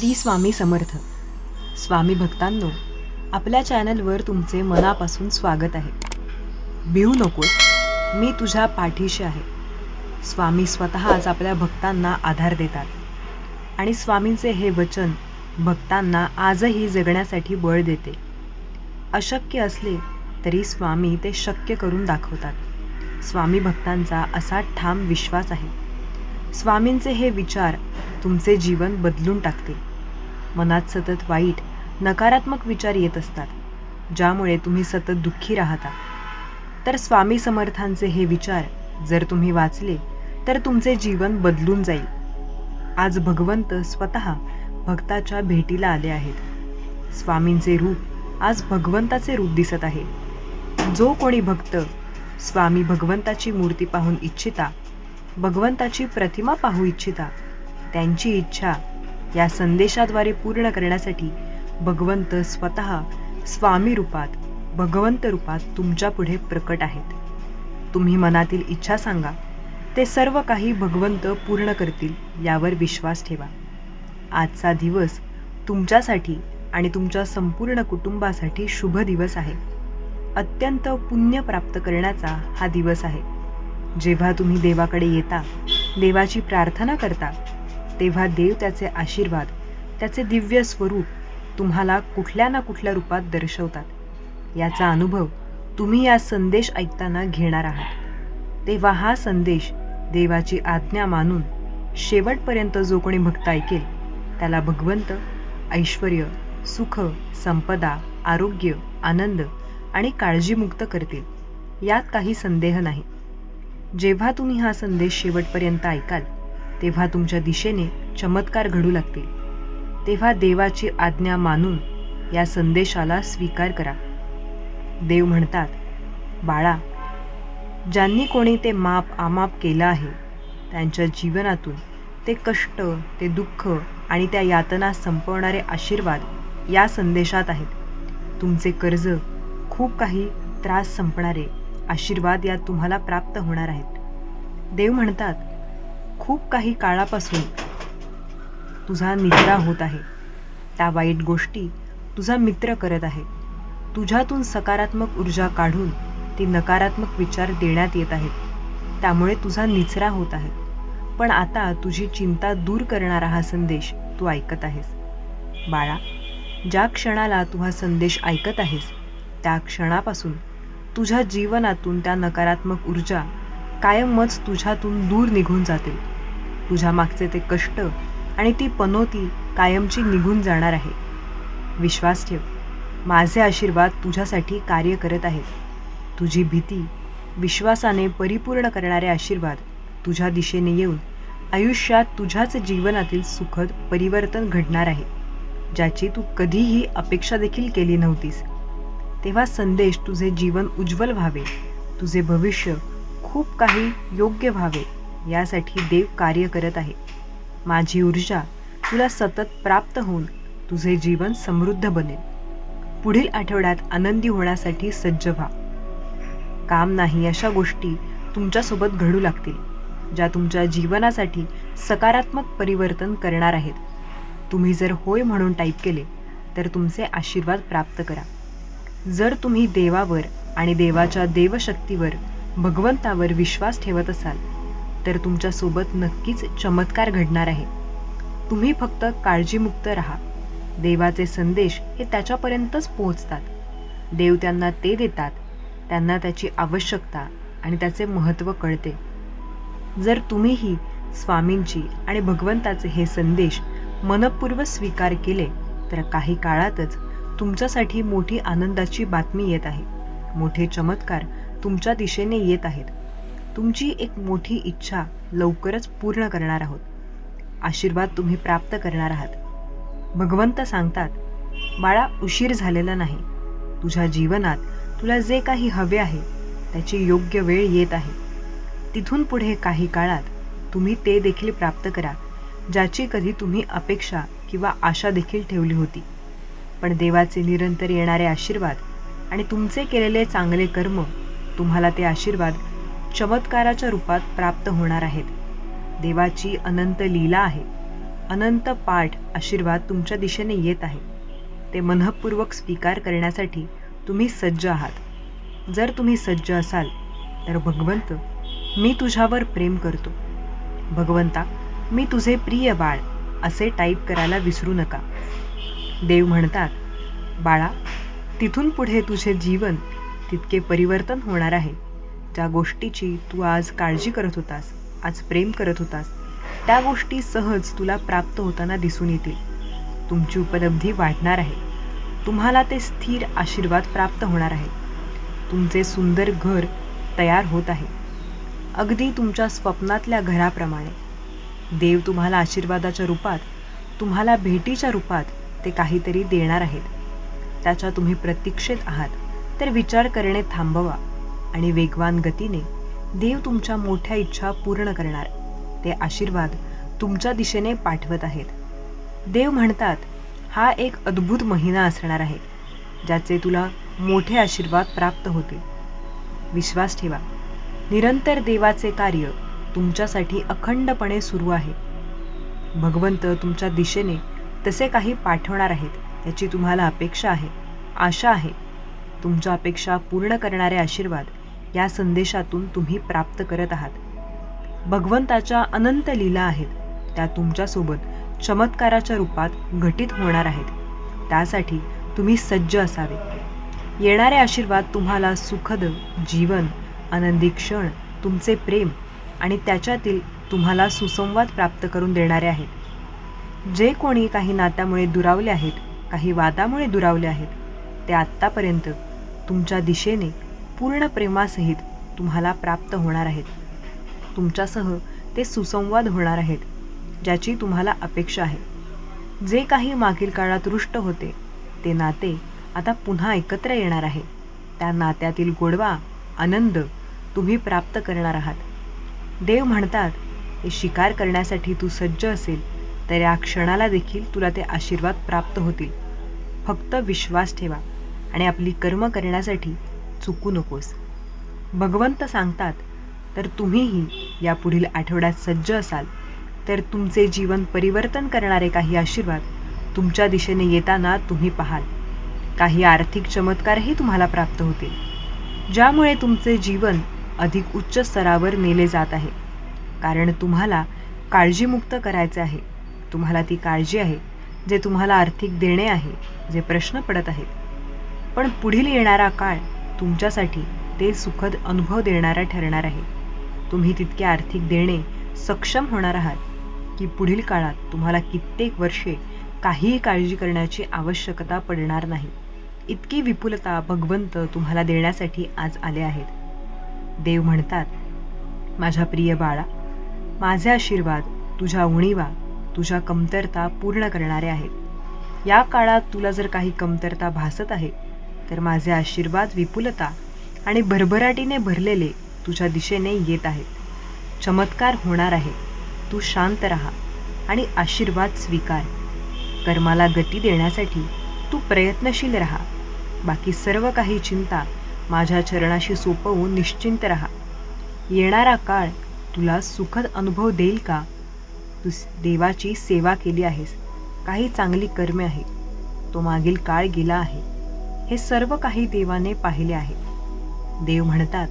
श्री स्वामी समर्थ. स्वामी भक्तांनो आपल्या चॅनलवर तुमचे मनापासून स्वागत आहे. भिऊ नकोस मी तुझ्या पाठीशी आहे. स्वामी स्वतःच आपल्या भक्तांना आधार देतात. आणि स्वामींचे हे वचन भक्तांना आजही जगण्यासाठी बळ देते. अशक्य असले तरी स्वामी ते शक्य करून दाखवतात. स्वामी भक्तांचा असा ठाम विश्वास आहे. स्वामींचे हे विचार तुमचे जीवन बदलून टाकतील मनात सतत वाईट नकारात्मक विचार येत असतात ज्यामुळे तुम्ही सतत दुःखी राहता. तर स्वामी समर्थांचे हे विचार जर तुम्ही वाचले तर तुमचे जीवन बदलून जाईल. आज भगवंत स्वतः भक्ताच्या भेटीला आले आहेत. स्वामींचे रूप आज भगवंताचे रूप दिसत आहे. जो कोणी भक्त स्वामी भगवंताची मूर्ती पाहून इच्छिता भगवंताची प्रतिमा पाहू इच्छिता त्यांची इच्छा या संदेशाद्वारे पूर्ण करण्यासाठी भगवंत स्वतः स्वामी रूपात भगवंत रूपात तुमच्यापुढे प्रकट आहेत. तुम्ही मनातील इच्छा सांगा. ते सर्व काही भगवंत पूर्ण करतील यावर विश्वास ठेवा. आजचा दिवस तुमच्यासाठी आणि तुमच्या संपूर्ण कुटुंबासाठी शुभ दिवस आहे. अत्यंत पुण्य प्राप्त करण्याचा हा दिवस आहे. जेव्हा तुम्ही देवाकडे येता देवाची प्रार्थना करता तेव्हा देव त्याचे आशीर्वाद त्याचे दिव्य स्वरूप तुम्हाला कुठल्या ना कुठल्या रूपात दर्शवतात. याचा अनुभव तुम्ही या संदेश ऐकताना घेणार आहात. तेव्हा हा संदेश देवाची आज्ञा मानून शेवटपर्यंत जो कोणी भक्त ऐकेल त्याला भगवंत ऐश्वर सुख संपदा आरोग्य आनंद आणि काळजीमुक्त करतील यात काही संदेह नाही. जेव्हा तुम्ही हा संदेश शेवटपर्यंत ऐकाल तेव्हा तुमच्या दिशेने चमत्कार घडू लागतील. तेव्हा देवाची आज्ञा मानून या संदेशाला स्वीकार करा. देव म्हणतात बाळा ज्यांनी कोणी ते माप आमाप केलं आहे त्यांच्या जीवनातून ते कष्ट ते दुःख आणि त्या यातना संपवणारे आशीर्वाद या संदेशात आहेत. तुमचे कर्ज खूप काही त्रास संपणारे आशीर्वाद यात तुम्हाला प्राप्त होणार आहेत. देव म्हणतात खूप काही काळापासून तुझा निद्रा होत आहे. त्या वाईट गोष्टी तुझा मित्र करत आहे. तुझ्यातून सकारात्मक ऊर्जा काढून ती नकारात्मक विचार देण्यात येत आहेत. त्यामुळे तुझा निचरा होत आहे. पण आता तुझी चिंता दूर करणारा हा संदेश तू ऐकत आहेस. बाळा ज्या क्षणाला तू हा संदेश ऐकत आहेस त्या क्षणापासून तुझ्या जीवनातून त्या नकारात्मक ऊर्जा कायमच तुझ्यातून दूर निघून जातील. तुझ्या मागचे ते कष्ट आणि ती पनोती कायमची निघून जाणार आहे. विश्वास ठेव माझे आशीर्वाद तुझ्यासाठी कार्य करत आहेत. तुझी भीती विश्वासाने परिपूर्ण करणारे आशीर्वाद तुझ्या दिशेने येऊन आयुष्यात तुझ्याच जीवनातील सुखद परिवर्तन घडणार आहे ज्याची तू कधीही अपेक्षा देखील केली नव्हतीस. तेव्हा संदेश तुझे जीवन उज्ज्वल व्हावे तुझे भविष्य खूप काही योग्य व्हावे. यासाठी देव कार्य करत आहे. माझी ऊर्जा तुला सतत प्राप्त होऊन तुझे जीवन समृद्ध बनेल. पुढील आठवड्यात आनंदी होण्यासाठी सज्ज व्हा. काम नाही अशा गोष्टी तुमच्यासोबत घडू लागतील ज्या तुमच्या जीवनासाठी सकारात्मक परिवर्तन करणार आहेत. तुम्ही जर होय म्हणून टाईप केले तर तुमचे आशीर्वाद प्राप्त करा. जर तुम्ही देवावर आणि देवाच्या देवशक्तीवर भगवंतावर विश्वास ठेवत असाल तर तुमच्यासोबत नक्कीच चमत्कार घडणार आहे. तुम्ही फक्त काळजीमुक्त राहा. देवाचे संदेश हे त्याच्यापर्यंतच पोहोचतात. देव त्यांना ते देतात त्यांना त्याची आवश्यकता आणि त्याचे महत्त्व कळते. जर तुम्हीही स्वामींची आणि भगवंताचे हे संदेश मनपूर्वक स्वीकार केले तर काही काळातच तुमच्यासाठी मोठी आनंदाची बातमी येत आहे. मोठे चमत्कार तुमच्या दिशेने येत आहेत. तुमची एक मोठी इच्छा लवकरच पूर्ण करणार आहोत. आशीर्वाद तुम्ही प्राप्त करणार आहात. भगवंत सांगतात बाळा उशीर झालेला नाही. तुझ्या जीवनात तुला जे काही हवे आहे त्याची योग्य वेळ येत आहे. तिथून पुढे काही काळात तुम्ही ते देखील प्राप्त करा ज्याची कधी तुम्ही अपेक्षा किंवा आशा देखील ठेवली होती. पण देवाचे निरंतर येणारे आशीर्वाद आणि तुमचे केलेले चांगले कर्म तुम्हाला ते आशीर्वाद चमत्काराच्या रूपात प्राप्त होणार आहेत. देवाची अनंत लीला आहे. अनंत पाठ आशीर्वाद तुमच्या दिशेने येत आहे. ते मनःपूर्वक स्वीकार करण्यासाठी तुम्ही सज्ज आहात. जर तुम्ही सज्ज असाल तर भगवंत मी तुझ्यावर प्रेम करतो. भगवंता मी तुझे प्रिय बाळ असे टाईप करायला विसरू नका. देव म्हणतात बाळा तिथून पुढे तुझे जीवन तितके परिवर्तन होणार आहे. ज्या गोष्टीची तू आज काळजी करत होतास आज प्रेम करत होतास. त्या गोष्टी सहज तुला प्राप्त होताना दिसून येतील. तुमची उपलब्धी वाढणार आहे. तुम्हाला ते स्थिर आशीर्वाद प्राप्त होणार आहे. तुमचे सुंदर घर तयार होत आहे. अगदी तुमच्या स्वप्नातल्या घराप्रमाणे. देव तुम्हाला आशीर्वादाच्या रूपात तुम्हाला भेटीच्या रूपात ते काहीतरी देणार आहेत. त्याच्या तुम्ही प्रतीक्षेत आहात. तर विचार करणे थांबवा. आणि वेगवान गतीने देव तुमच्या मोठ्या इच्छा पूर्ण करणार. ते आशीर्वाद तुमच्या दिशेने पाठवत आहेत. देव म्हणतात हा एक अद्भुत महिना असणार आहे ज्याचे तुला मोठे आशीर्वाद प्राप्त होतील. विश्वास ठेवा. निरंतर देवाचे कार्य तुमच्यासाठी अखंडपणे सुरू आहे. भगवंत तुमच्या दिशेने तसे काही पाठवणार आहेत याची तुम्हाला अपेक्षा आहे आशा आहे. तुमच्या अपेक्षा पूर्ण करणारे आशीर्वाद या संदेशातून तुम्ही प्राप्त करत आहात. भगवंताच्या अनंत लीला आहेत. त्या तुमच्यासोबत चमत्काराच्या रूपात घटित होणार आहेत. त्यासाठी तुम्ही सज्ज असावे. येणारे आशीर्वाद तुम्हाला सुखद जीवन आनंदी क्षण तुमचे प्रेम आणि त्याच्यातील तुम्हाला सुसंवाद प्राप्त करून देणारे आहेत. जे कोणी काही नात्यामुळे दुरावले आहेत काही वादामुळे दुरावले आहेत ते आत्तापर्यंत तुमच्या दिशेने पूर्ण प्रेमासहित तुम्हाला प्राप्त होणार आहेत. तुमच्यासह ते सुसंवाद होणार आहेत ज्याची तुम्हाला अपेक्षा आहे. जे काही मागील काळात रुष्ट होते ते नाते आता पुन्हा एकत्र येणार आहे. त्या नात्यातील गोडवा आनंद तुम्ही प्राप्त करणार आहात. देव म्हणतात हे शिकार करण्यासाठी तू सज्ज असेल तर या क्षणाला देखील तुला ते आशीर्वाद प्राप्त होतील. फक्त विश्वास ठेवा आणि आपली कर्म करण्यासाठी चुकू नकोस. भगवंत सांगतात तर तुम्हीही या पुढील आठवड्यात सज्ज असाल. तर तुमचे जीवन परिवर्तन करणारे काही आशीर्वाद तुमच्या दिशेने येताना तुम्ही पाहाल. काही आर्थिक चमत्कारही तुम्हाला प्राप्त होतील. ज्यामुळे तुमचे जीवन अधिक उच्च स्तरावर नेले जात आहे. कारण तुम्हाला काळजीमुक्त करायचे आहे. तुम्हाला ती काळजी आहे जे तुम्हाला आर्थिक देणे आहे जे प्रश्न पडत आहेत. पण पुढील येणारा काळ तुमच्यासाठी ते सुखद अनुभव देणारा ठरणार आहे. तुम्ही तितके आर्थिक देणे सक्षम होणार आहात की पुढील काळात तुम्हाला कित्येक वर्षे काहीही काळजी करण्याची आवश्यकता पडणार नाही. इतकी विपुलता भगवंत तुम्हाला देण्यासाठी आज आले आहेत. देव म्हणतात माझ्या प्रिय बाळा माझे आशीर्वाद तुझ्या उणीवा तुझ्या कमतरता पूर्ण करणारे आहेत. या काळात तुला जर काही कमतरता भासत आहे तर माझे आशीर्वाद विपुलता आणि भरभराटीने भरलेले तुझ्या दिशेने येत आहेत. चमत्कार होणार आहे. तू शांत राहा आणि आशीर्वाद स्वीकार. कर्माला गती देण्यासाठी तू प्रयत्नशील राहा. बाकी सर्व काही चिंता माझ्या चरणाशी सोपवून निश्चिंत राहा. येणारा काळ तुला सुखद अनुभव देईल का? तू देवाची सेवा केली आहेस. काही चांगली कर्मे आहेत. तो मागील काळ गेला आहे. हे सर्व काही देवाने पाहिले आहे. देव म्हणतात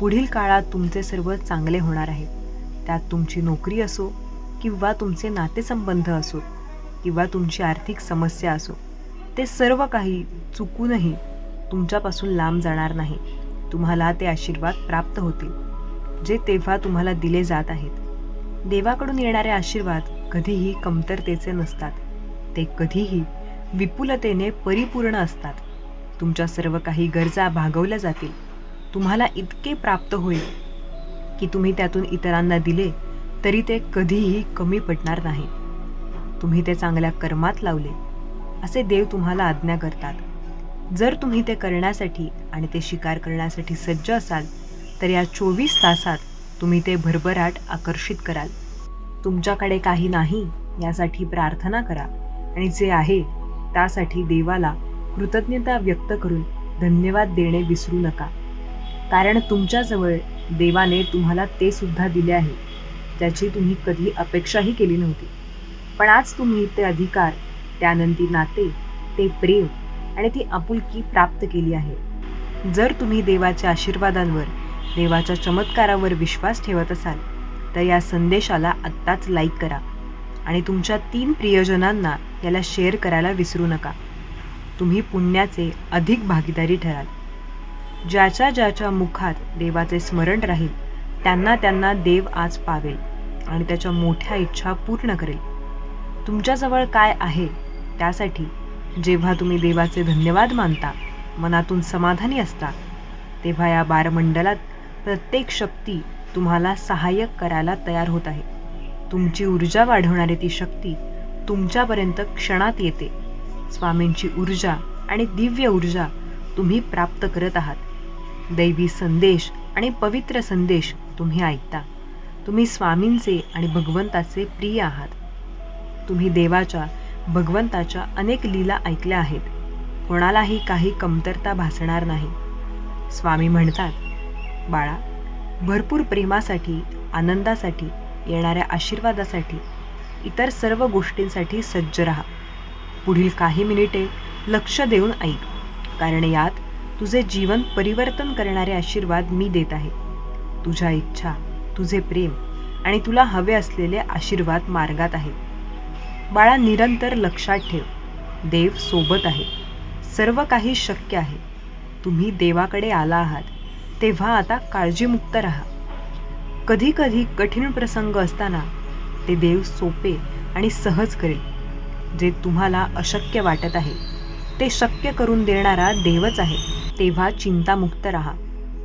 पुढील काळात तुमचे सर्व चांगले होणार आहे. त्यात तुमची नोकरी असो किंवा तुमचे नातेसंबंध असो किंवा तुमची आर्थिक समस्या असो ते सर्व काही चुकूनही तुमच्यापासून लांब जाणार नाही. तुम्हाला ते आशीर्वाद प्राप्त होतील जे तेव्हा तुम्हाला दिले जात आहेत. देवाकडून येणारे आशीर्वाद कधीही कमतरतेचे नसतात. ते कधीही विपुलतेने परिपूर्ण असतात. तुमच्या सर्व काही गरजा भागवल्या जातील. तुम्हाला इतके प्राप्त होईल की तुम्ही त्यातून इतरांना दिले तरी ते कधीही कमी पडणार नाही. तुम्ही ते चांगल्या कर्मात लावले असे देव तुम्हाला आज्ञा करतात. जर तुम्ही ते करण्यासाठी आणि ते शिकार करण्यासाठी सज्ज असाल तर या चोवीस तासात तुम्ही ते भरभराट आकर्षित कराल. तुमच्याकडे काही नाही यासाठी प्रार्थना करा. आणि जे आहे त्यासाठी देवाला कृतज्ञता व्यक्त करून धन्यवाद देणे विसरू नका. कारण तुमच्याजवळ देवाने तुम्हाला ते सुद्धा दिले आहे त्याची तुम्ही कधी अपेक्षाही केली नव्हती. पण आज तुम्ही ते अधिकार त्यानंती नाते ते प्रेम आणि ती आपुलकी प्राप्त केली आहे. जर तुम्ही देवाच्या आशीर्वादांवर देवाच्या चमत्कारावर विश्वास ठेवत असाल तर या संदेशाला आत्ताच लाईक करा आणि तुमच्या तीन प्रियजनांना याला शेअर करायला विसरू नका. तुम्ही पुण्याचे अधिक भागीदारी ठराल. ज्याच्या ज्याच्या मुखात देवाचे स्मरण राहील त्यांना त्यांना देव आज पावेल आणि त्याच्या मोठ्या इच्छा पूर्ण करेल. तुमच्याजवळ काय आहे त्यासाठी जेव्हा तुम्ही देवाचे धन्यवाद मानता मनातून समाधानी असता तेव्हा या बारमंडलात प्रत्येक शक्ती तुम्हाला सहाय्यक करायला तयार होत आहे. तुमची ऊर्जा वाढवणारी ती शक्ती तुमच्यापर्यंत क्षणात येते. स्वामींची ऊर्जा आणि दिव्य ऊर्जा तुम्ही प्राप्त करत आहात. दैवी संदेश आणि पवित्र संदेश तुम्ही ऐकता. तुम्ही स्वामींचे आणि भगवंताचे प्रिय आहात. तुम्ही देवाच्या भगवंताच्या अनेक लीला ऐकल्या आहेत. कोणालाही काही कमतरता भासणार नाही. स्वामी म्हणतात बाळा भरपूर प्रेमासाठी आनंदासाठी येणाऱ्या आशीर्वादासाठी इतर सर्व गोष्टींसाठी सज्ज राहा. पुढील काही मिनिटे लक्ष देऊन ऐक. कारण यात तुझे जीवन परिवर्तन करणारे आशीर्वाद मी देत आहे. तुझ्या इच्छा तुझे प्रेम आणि तुला हवे असलेले आशीर्वाद मार्गात आहेत बाळा निरंतर लक्षात ठेव. देव सोबत आहे. सर्व काही शक्य आहे. तुम्ही देवाकडे आला आहात. तेव्हा आता काळजीमुक्त राहा. कधी कधी कठीण प्रसंग असताना ते देव सोपे आणि सहज करेल. जे तुम्हाला अशक्य वाटत आहे ते शक्य करून देणारा देवच आहे. तेव्हा चिंतामुक्त राहा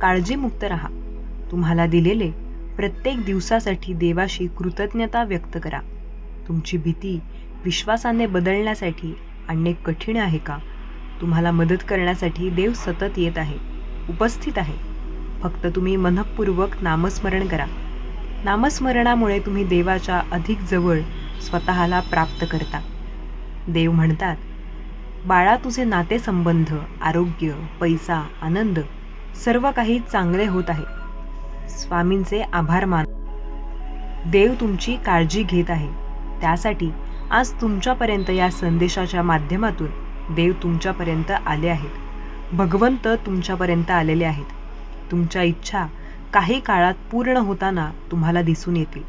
काळजीमुक्त राहा. तुम्हाला दिलेले प्रत्येक दिवसासाठी देवाशी कृतज्ञता व्यक्त करा. तुमची भीती विश्वासाने बदलण्यासाठी आणणे कठीण आहे का? तुम्हाला मदत करण्यासाठी देव सतत येत आहे उपस्थित आहे. फक्त तुम्ही मनपूर्वक नामस्मरण करा. नामस्मरणामुळे तुम्ही देवाच्या अधिक जवळ स्वतःला प्राप्त करता. देव म्हणतात बाळा तुझे नातेसंबंध आरोग्य पैसा आनंद सर्व काही चांगले होत आहे. स्वामींचे आभार मान देव तुमची काळजी घेत आहे. त्यासाठी आज तुमच्यापर्यंत या संदेशाच्या माध्यमातून देव तुमच्यापर्यंत आले आहेत. भगवंत तुमच्यापर्यंत आलेले आहेत. तुमच्या इच्छा काही काळात पूर्ण होताना तुम्हाला दिसून येतील.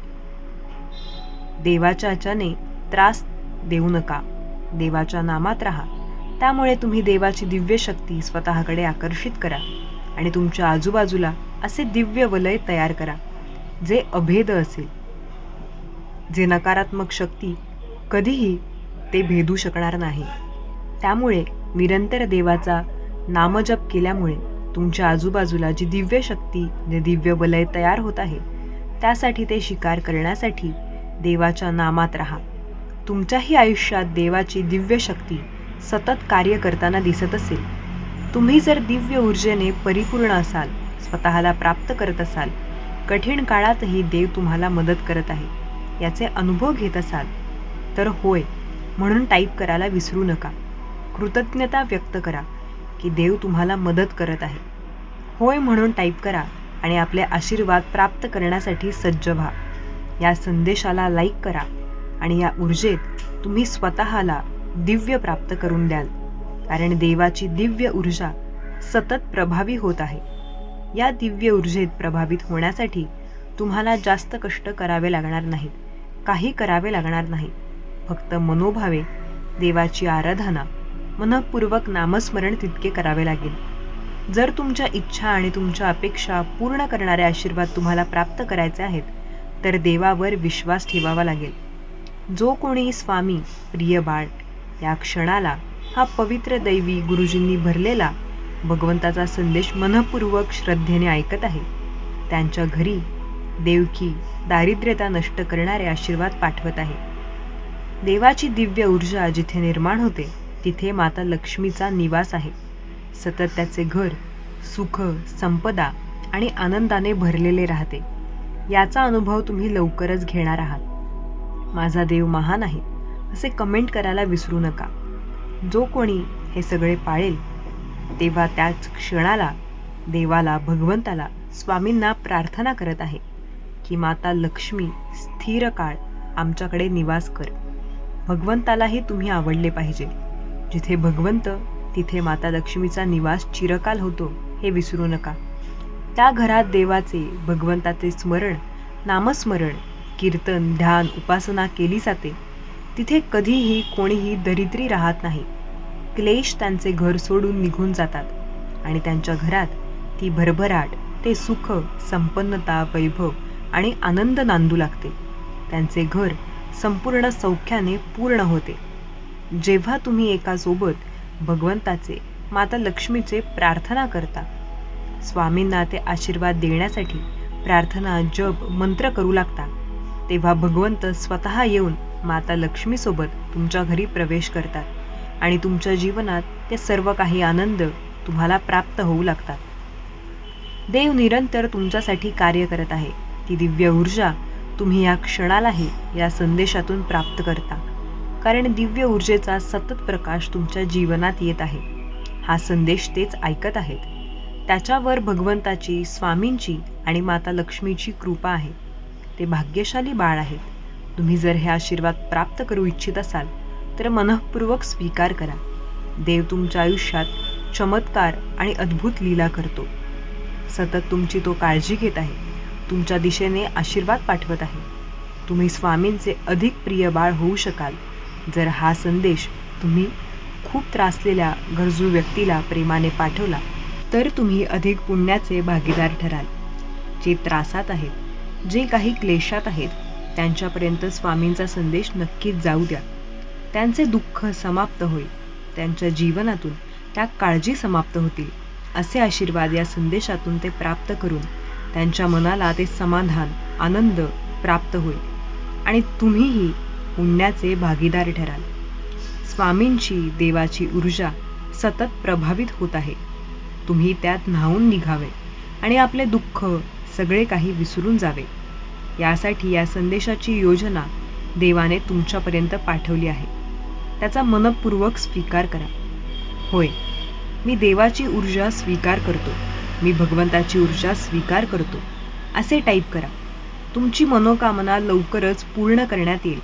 देवाच्या अचाने त्रास देऊ नका. देवाच्या नामात राहा. त्यामुळे तुम्ही देवाची दिव्य शक्ती स्वतःकडे आकर्षित करा आणि तुमच्या आजूबाजूला असे दिव्य वलय तयार करा जे अभेद असेल. जे नकारात्मक शक्ती कधीही ते भेदू शकणार नाही. त्यामुळे निरंतर देवाचा नामजप केल्यामुळे तुमच्या आजूबाजूला जी दिव्य शक्ती जे दिव्य वलय तयार होत आहे त्यासाठी ते शिकार करण्यासाठी देवाच्या नामात राहा. तुमच्याही आयुष्यात देवाची दिव्य शक्ती सतत कार्य करताना दिसत असेल. तुम्ही जर दिव्य ऊर्जेने परिपूर्ण असाल स्वतःला प्राप्त करत असाल कठीण काळातही देव तुम्हाला मदत करत आहे याचे अनुभव घेत असाल तर होय म्हणून टाईप करायला विसरू नका. कृतज्ञता व्यक्त करा की देव तुम्हाला मदत करत आहे. होय म्हणून टाईप करा आणि आपले आशीर्वाद प्राप्त करण्यासाठी सज्ज व्हा. या संदेशाला लाईक करा. आणि या ऊर्जेत तुम्ही स्वतःला दिव्य प्राप्त करून द्याल. कारण देवाची दिव्य ऊर्जा सतत प्रभावी होत आहे. या दिव्य ऊर्जेत प्रभावित होण्यासाठी तुम्हाला जास्त कष्ट करावे लागणार नाहीत. काही करावे लागणार नाही. फक्त मनोभावे देवाची आराधना मनपूर्वक नामस्मरण तितके करावे लागेल. जर तुमच्या इच्छा आणि तुमच्या अपेक्षा पूर्ण करणारे आशीर्वाद तुम्हाला प्राप्त करायचे आहेत तर देवावर विश्वास ठेवावा लागेल. जो कोणी स्वामी प्रिय बाळ या क्षणाला हा पवित्र दैवी गुरुजींनी भरलेला भगवंताचा संदेश मनपूर्वक श्रद्धेने ऐकत आहे. त्यांच्या घरी देवकी दारिद्र्यता नष्ट करणारे आशीर्वाद पाठवत आहे. देवाची दिव्य ऊर्जा जिथे निर्माण होते तिथे माता लक्ष्मीचा निवास आहे. सतत त्याचे घर सुख संपदा आणि आनंदाने भरलेले राहते. याचा अनुभव तुम्ही लवकरच घेणार आहात. माझा देव महान आहे असे कमेंट करायला विसरू नका. जो कोणी हे सगळे पाळेल तेव्हा त्याच क्षणाला देवाला भगवंताला स्वामींना प्रार्थना करत आहे की माता लक्ष्मी स्थिर काळ आमच्याकडे निवास कर. भगवंतालाही तुम्ही आवडले पाहिजे. जिथे भगवंत तिथे माता लक्ष्मीचा निवास चिरकाल होतो हे विसरू नका. त्या घरात देवाचे भगवंताचे स्मरण नामस्मरण कीर्तन ध्यान उपासना केली जाते. तिथे कधीही कोणीही दरिद्री राहत नाही. क्लेश त्यांचे घर सोडून निघून जातात आणि त्यांच्या घरात ती भरभराट ते सुख संपन्नता वैभव आणि आनंद नांदू लागते. त्यांचे घर संपूर्ण सौख्याने पूर्ण होते. जेव्हा तुम्ही एकासोबत भगवंताचे माता लक्ष्मीचे प्रार्थना करता स्वामींना ते आशीर्वाद देण्यासाठी प्रार्थना जप मंत्र करू लागता. तेव्हा भगवंत स्वतः येऊन माता लक्ष्मीसोबत तुमच्या घरी प्रवेश करतात आणि तुमच्या जीवनात ते सर्व काही आनंद तुम्हाला प्राप्त होऊ लागतात. देव निरंतर तुमच्यासाठी कार्य करत आहे. ती दिव्य ऊर्जा तुम्ही या क्षणालाही या संदेशातून प्राप्त करता. कारण दिव्य ऊर्जेचा सतत प्रकाश तुमच्या जीवनात येत आहे. हा संदेश तेच ऐकत आहेत. त्याच्यावर भगवंताची स्वामींची आणि माता लक्ष्मीची कृपा आहे. ते भाग्यशाली बाळ आहेत. तुम्ही जर हे आशीर्वाद प्राप्त करू इच्छित असाल तर मनःपूर्वक स्वीकार करा. देव तुमच्या आयुष्यात चमत्कार आणि अद्भुत लीला करतो. सतत तुमची तो काळजी घेत आहे. तुमच्या दिशेने आशीर्वाद पाठवत आहे. तुम्ही स्वामींचे अधिक प्रिय बाळ होऊ शकाल. जर हा संदेश तुम्ही खूप त्रासलेल्या गरजू व्यक्तीला प्रेमाने पाठवला तर तुम्ही अधिक पुण्याचे भागीदार ठराल. जे त्रासात आहेत जे काही क्लेशात आहेत त्यांच्यापर्यंत स्वामींचा संदेश नक्कीच जाऊ द्या. त्यांचे दुःख समाप्त होईल. त्यांच्या जीवनातून त्या काळजी समाप्त होतील. असे आशीर्वाद या संदेशातून ते प्राप्त करून त्यांच्या मनाला ते समाधान आनंद प्राप्त होईल. आणि तुम्हीही पुण्याचे भागीदार ठराल. स्वामींची देवाची ऊर्जा सतत प्रभावित होत आहे. तुम्ही त्यात न्हावून निघावे. आणि आपले दुःख सगळे काही विसरून जावे. यासाठी या संदेशाची योजना देवाने तुमच्यापर्यंत पाठवली आहे. त्याचा मनपूर्वक स्वीकार करा. होय मी देवाची ऊर्जा स्वीकार करतो. मी भगवंताची ऊर्जा स्वीकार करतो. असे टाईप करा. तुमची मनोकामना लवकरच पूर्ण करण्यात येईल.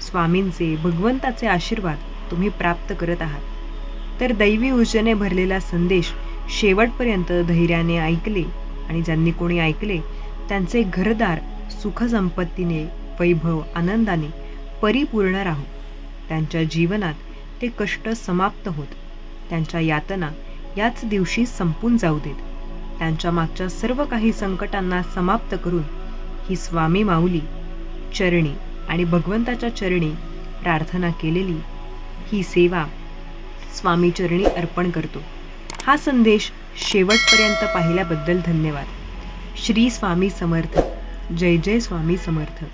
स्वामींचे भगवंताचे आशीर्वाद तुम्ही प्राप्त करत आहात. तर दैवी ऊर्जेने भरलेला संदेश शेवटपर्यंत धैर्याने ऐकले आणि ज्यांनी कोणी ऐकले त्यांचे घरदार सुखसंपत्तीने वैभव आनंदाने परिपूर्ण राहो. त्यांच्या जीवनात ते कष्ट समाप्त होत. त्यांच्या यातना याच दिवशी संपून जाऊ देत. त्यांच्या मागच्या सर्व काही संकटांना समाप्त करून ही स्वामी माऊली चरणी आणि भगवंताच्या चरणी प्रार्थना केलेली ही सेवा स्वामी चरणी अर्पण करतो. हा संदेश शेवटपर्यंत पाहिल्याबद्दल धन्यवाद. श्री स्वामी समर्थ. जय जय स्वामी समर्थ.